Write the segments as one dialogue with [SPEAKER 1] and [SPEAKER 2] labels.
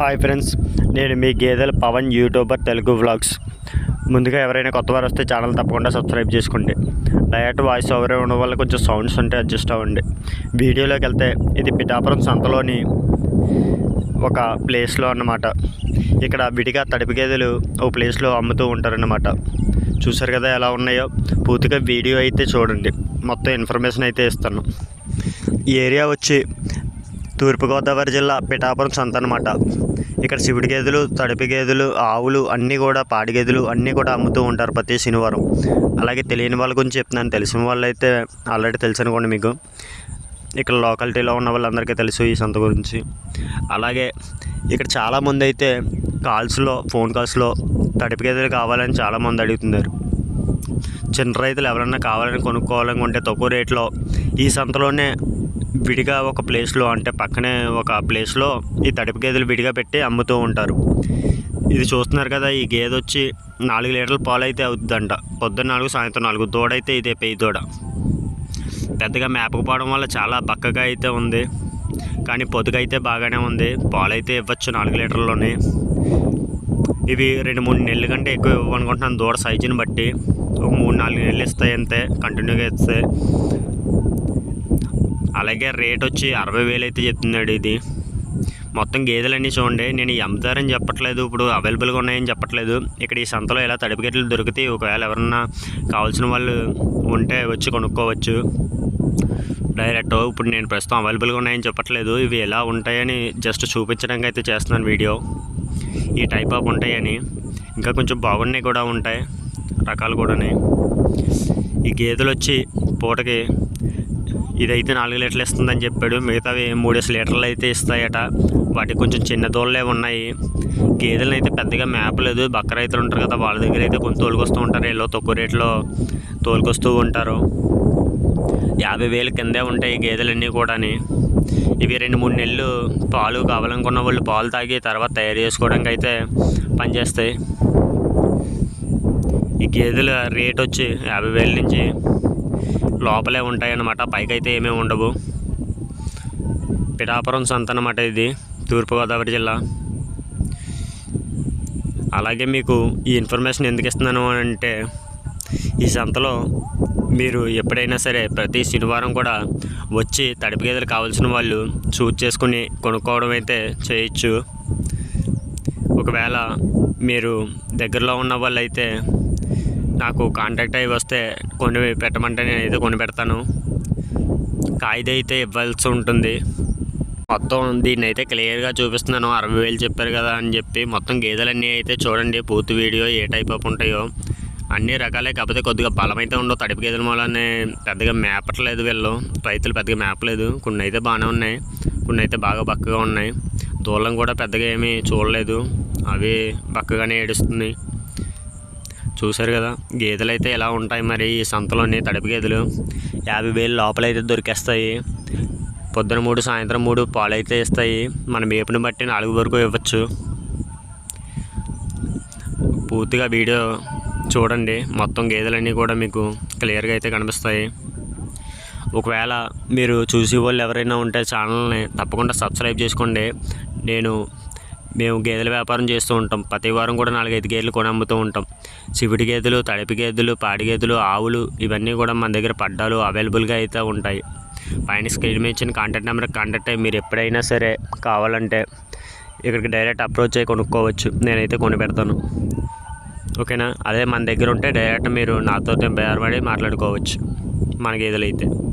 [SPEAKER 1] Hi friends నేను మీ గేదెల Pawan YouTuber Telugu vlogs ముందుగా ఎవరైనా కొత్త వారు వస్తే ఛానల్ తప్పకుండా సబ్స్క్రైబ్ చేసుకోండి. డైరెక్ట్ వాయిస్ ఓవర్ ఉండడం వల్ల కొంచెం సౌండ్స్ ఉంటే అడ్జస్ట్ అవ్వండి. వీడియోలోకి వెళ్తే ఇది పిఠాపురం సంతలోని ఒక ప్లేస్లో అన్నమాట. ఇక్కడ విడిగా తడిపి గేదెలు ఓ ప్లేస్లో అమ్ముతూ ఉంటారన్నమాట. చూసారు కదా ఎలా ఉన్నాయో? పూర్తిగా వీడియో అయితే చూడండి. మొత్తం ఇన్ఫర్మేషన్ అయితే ఇస్తాను. ఈ ఏరియా వచ్చి తూర్పుగోదావరి జిల్లా పిఠాపురం సంత అనమాట ఇక్కడ శివుడి గేదెలు తడిపి గేదెలు ఆవులు అన్నీ కూడా పాడి గేదెలు అన్నీ కూడా అమ్ముతూ ఉంటారు ప్రతి శనివారం. అలాగే తెలియని వాళ్ళ గురించి చెప్తున్నాను. తెలిసిన వాళ్ళు అయితే ఆల్రెడీ తెలుసు అనుకోండి మీకు. ఇక్కడ లోకాలిటీలో ఉన్న వాళ్ళందరికీ తెలుసు ఈ సంత గురించి. అలాగే ఇక్కడ చాలామంది అయితే కాల్స్లో ఫోన్ కాల్స్లో తడిపి గేదెలు కావాలని చాలామంది అడుగుతున్నారు. చిన్న రైతులు ఎవరన్నా కావాలని కొనుక్కోవాలనుకుంటే తక్కువ రేట్లో ఈ సంతలోనే విడిగా ఒక ప్లేస్లో అంటే పక్కనే ఒక ప్లేస్లో ఈ తడిపి గేదెలు విడిగా పెట్టి అమ్ముతూ ఉంటారు. ఇది చూస్తున్నారు కదా ఈ గేదె వచ్చి నాలుగు లీటర్ల పాలు అయితే అవుతుందంట పొద్దున్న నాలుగు సాయంత్రం నాలుగు దూడైతే ఇదే పెయ్యి దూడ. పెద్దగా మేపకపోవడం వల్ల చాలా బక్కగా అయితే ఉంది. కానీ పొదుగైతే బాగానే ఉంది. పాలు అయితే ఇవ్వచ్చు నాలుగు లీటర్లోనే ఇవి రెండు మూడు నెలల కంటే ఎక్కువ ఇవ్వనుకుంటున్నాను దూడ సైజుని బట్టి. ఒక మూడు నాలుగు నెలలు ఇస్తాయి అంతే కంటిన్యూగా ఇస్తే. అలాగే రేట్ వచ్చి అరవై వేలు అయితే చెప్తున్నాడు ఇది. మొత్తం గేదెలన్నీ చూడండి నేను ఎంతారని అమ్ముతారని చెప్పట్లేదు ఇప్పుడు అవైలబుల్గా ఉన్నాయని చెప్పట్లేదు. ఇక్కడ ఈ సంతలో ఇలా తడిపి గేదెలు దొరుకుతాయి ఒకవేళ ఎవరన్నా కావాల్సిన వాళ్ళు ఉంటే వచ్చి కొనుక్కోవచ్చు. డైరెక్ట్ ఇప్పుడు నేను ప్రస్తుతం అవైలబుల్గా ఉన్నాయని చెప్పట్లేదు ఇవి ఎలా ఉంటాయని జస్ట్ చూపించడానికి అయితే చేస్తున్నాను వీడియో ఈ టైప్ ఆఫ్ ఉంటాయని. ఇంకా కొంచెం బాగున్నాయి కూడా ఉంటాయి రకాలు కూడా ఈ గేదెలు వచ్చి పూటకి ఇదైతే నాలుగు లీటర్లు ఇస్తుందని చెప్పాడు. మిగతావి మూడేసి లీటర్లు అయితే ఇస్తాయట. వాటికి కొంచెం చిన్న దోళ్ళే ఉన్నాయి. గేదెలను అయితే పెద్దగా మేపలేదు. బక్క రైతులు ఉంటారు కదా వాళ్ళ దగ్గర అయితే కొంచెం తోలుకొస్తూ ఉంటారు. వీళ్ళు తక్కువ రేట్లో తోలుకొస్తూ ఉంటారు. యాభై వేలు కిందే ఉంటాయి గేదెలన్నీ కూడాని. ఇవి రెండు మూడు నెలలు పాలు కావాలనుకున్న వాళ్ళు పాలు తాగి తర్వాత తయారు చేసుకోవడానికి అయితే పనిచేస్తాయి ఈ గేదెల రేట్ వచ్చి యాభై వేల నుంచి లోపలే ఉంటాయన్నమాట. పైకైతే పైకి అయితే ఏమీ ఉండవు. పిఠాపురం సంత అన్నమాట ఇది తూర్పుగోదావరి జిల్లా. అలాగే మీకు ఈ ఇన్ఫర్మేషన్ ఎందుకు ఇస్తున్నాను అని అంటే ఈ సంతలో మీరు ఎప్పుడైనా సరే ప్రతి శనివారం కూడా వచ్చి తడిపి గేదెలు కావాల్సిన వాళ్ళు చూజ్ చేసుకుని కొనుక్కోవడం అయితే చేయొచ్చు. ఒకవేళ మీరు దగ్గరలో ఉన్న వాళ్ళు అయితే నాకు కాంటాక్ట్ అయ్యి వస్తే కొని పెట్టమంటే నేనైతే కొని పెడతాను. కాగిత అయితే ఇవ్వాల్సి ఉంటుంది. మొత్తం దీన్ని అయితే క్లియర్గా చూపిస్తున్నాను. అరవై వేలు చెప్పారు కదా అని చెప్పి మొత్తం గేదెలన్నీ అయితే చూడండి. పూర్తి వీడియో ఏ టైప్ ఆఫ్ ఉంటాయో. అన్ని రకాలే కాకపోతే కొద్దిగా బలం అయితే ఉండవు. తడిపి గేదెల మూలనే పెద్దగా మేపట్లేదు వీళ్ళు. రైతులు పెద్దగా మేపలేదు. కొన్ని అయితే బాగానే ఉన్నాయి. కొన్ని అయితే బాగా బక్కగా ఉన్నాయి. దూలం కూడా పెద్దగా ఏమీ చూడలేదు. అవి బక్కగానే ఏడుస్తుంది చూశారు కదా గేదెలు అయితే ఎలా ఉంటాయి మరి? ఈ సంతలోని తడిపి గేదెలు యాభై వేలు లోపలైతే దొరికేస్తాయి. పొద్దున మూడు సాయంత్రం మూడు పాలు అయితే ఇస్తాయి. మన మేపుని బట్టి నాలుగు వరకు ఇవ్వచ్చు. పూర్తిగా వీడియో చూడండి. మొత్తం గేదెలన్నీ కూడా మీకు క్లియర్గా అయితే కనిపిస్తాయి. ఒకవేళ మీరు చూసే వాళ్ళు ఎవరైనా ఉంటే ఛానల్ని తప్పకుండా సబ్స్క్రైబ్ చేసుకోండి. నేను మేము గేదెల వ్యాపారం చేస్తూ ఉంటాం. ప్రతి వారం కూడా నాలుగైదు గేదెలు కొని అమ్ముతూ ఉంటాం. చివిడి గేదెలు తడిపి గేదెలు పాడి గేదెలు ఆవులు ఇవన్నీ కూడా మన దగ్గర పడ్డాలు అవైలబుల్గా అయితే ఉంటాయి. పైన స్క్రీన్ మీద ఇచ్చిన కాంటాక్ట్ నెంబర్కి కాంటాక్ట్ అయ్యి మీరు ఎప్పుడైనా సరే కావాలంటే ఇక్కడికి డైరెక్ట్ అప్రోచ్ అయ్యి కొనుక్కోవచ్చు. నేనైతే కొని పెడతాను. ఓకేనా? అదే మన దగ్గర ఉంటే డైరెక్ట్ మీరు నాతో బేరపడి మాట్లాడుకోవచ్చు. మన గేదెలు అయితే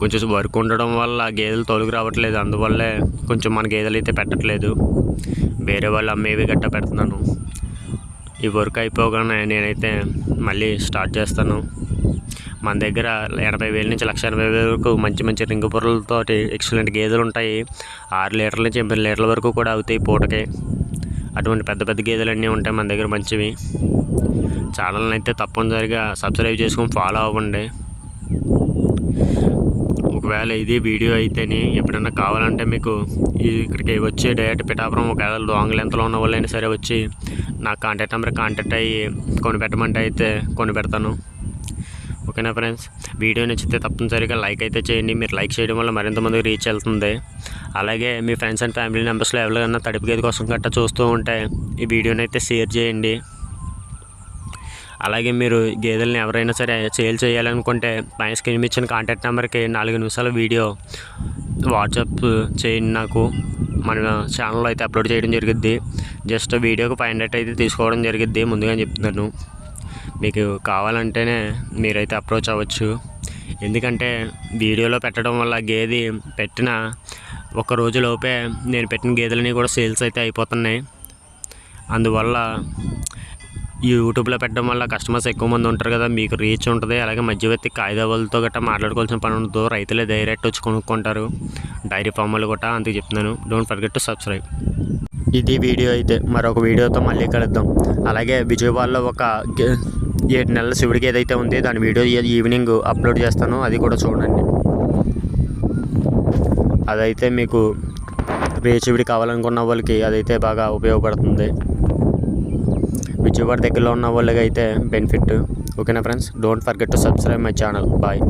[SPEAKER 1] కొంచెం వర్క్ ఉండడం వల్ల గేదెలు తొలగి రావట్లేదు. అందువల్లే కొంచెం మన గేదెలు అయితే పెట్టట్లేదు. వేరే వాళ్ళు అమ్మేవి గట్ట పెడుతున్నాను. ఈ వర్క్ అయిపోగానే నేనైతే మళ్ళీ స్టార్ట్ చేస్తాను. మన దగ్గర ఎనభై వేల నుంచి లక్ష ఎనభై వేల వరకు మంచి మంచి రింగు పొరలతో ఎక్సలెంట్ గేదెలు ఉంటాయి. ఆరు లీటర్ల నుంచి ఎనిమిది లీటర్ల వరకు కూడా అవుతాయి పూటకి. అటువంటి పెద్ద పెద్ద గేదెలు అన్నీ ఉంటాయి మన దగ్గర మంచివి. ఛానల్ని అయితే తప్పనిసరిగా సబ్స్క్రైబ్ చేసుకొని ఫాలో అవ్వండి. ఒకవేళ ఇది వీడియో అయితేనే ఎప్పుడైనా కావాలంటే మీకు ఇక్కడికి వచ్చి డైరెక్ట్ పిఠాపురం ఒకవేళ లాంగ్ లెంత్లో ఉన్న వాళ్ళైనా సరే వచ్చి నా కాంటాక్ట్ నెంబర్ కాంటాక్ట్ అయ్యి కొని పెట్టమంటే అయితే కొని పెడతాను ఓకేనా ఫ్రెండ్స్? వీడియో నచ్చితే తప్పనిసరిగా లైక్ అయితే చేయండి. మీరు లైక్ చేయడం వల్ల మరింత మందికి రీచ్ వెళ్తుంది. అలాగే మీ ఫ్రెండ్స్ అండ్ ఫ్యామిలీ మెంబర్స్లో ఎవరికైనా తడిపి కోసం గట్టా చూస్తూ ఉంటే ఈ వీడియోని అయితే షేర్ చేయండి. అలాగే మీరు గేదెలను ఎవరైనా సరే సేల్ చేయాలనుకుంటే పైన స్క్రీన్ ఇచ్చిన కాంటాక్ట్ నెంబర్కి నాలుగు నిమిషాల వీడియో వాట్సాప్ చేయండి నాకు. మన ఛానల్లో అయితే అప్లోడ్ చేయడం జరిగిద్ది. జస్ట్ వీడియోకి ఫైవ్ హండ్రెడ్ అయితే తీసుకోవడం జరిగిద్ది. ముందుగా చెప్తున్నాను. మీకు కావాలంటేనే మీరైతే అప్రోచ్ అవ్వచ్చు. ఎందుకంటే వీడియోలో పెట్టడం వల్ల గేదె పెట్టిన ఒక రోజులోపే నేను పెట్టిన గేదెలని కూడా సేల్స్ అయితే అయిపోతున్నాయి. అందువల్ల యూట్యూబ్లో పెట్టడం వల్ల కస్టమర్స్ ఎక్కువ మంది ఉంటారు కదా మీకు రీచ్ ఉంటుంది. అలాగే మధ్యవర్తి కాగిదాలతో గట్రా మాట్లాడుకోవాల్సిన పని ఉండదు. రైతులే డైరెక్ట్ వచ్చి కొనుక్కుంటారు. డైరీ ఫామ్లు కూడా అందుకు చెప్తున్నాను. డోంట్ ఫర్గెట్ టు సబ్స్క్రైబ్ ఇది వీడియో అయితే మరొక వీడియోతో మళ్ళీ కలుద్దాం. అలాగే విజయవాడలో ఒక గే- ఏడు నెలల శివుడికి ఏదైతే ఉంది దాని వీడియో ఈవినింగ్ అప్లోడ్ చేస్తాను. అది కూడా చూడండి. అదైతే మీకు రేచివిడి కావాలనుకున్న వాళ్ళకి అదైతే బాగా ఉపయోగపడుతుంది. విజయవాడ దగ్గరలో ఉన్న వాళ్ళకైతే అయితే బెనిఫిట్ ఓకేనా friends don't forget to subscribe my channel bye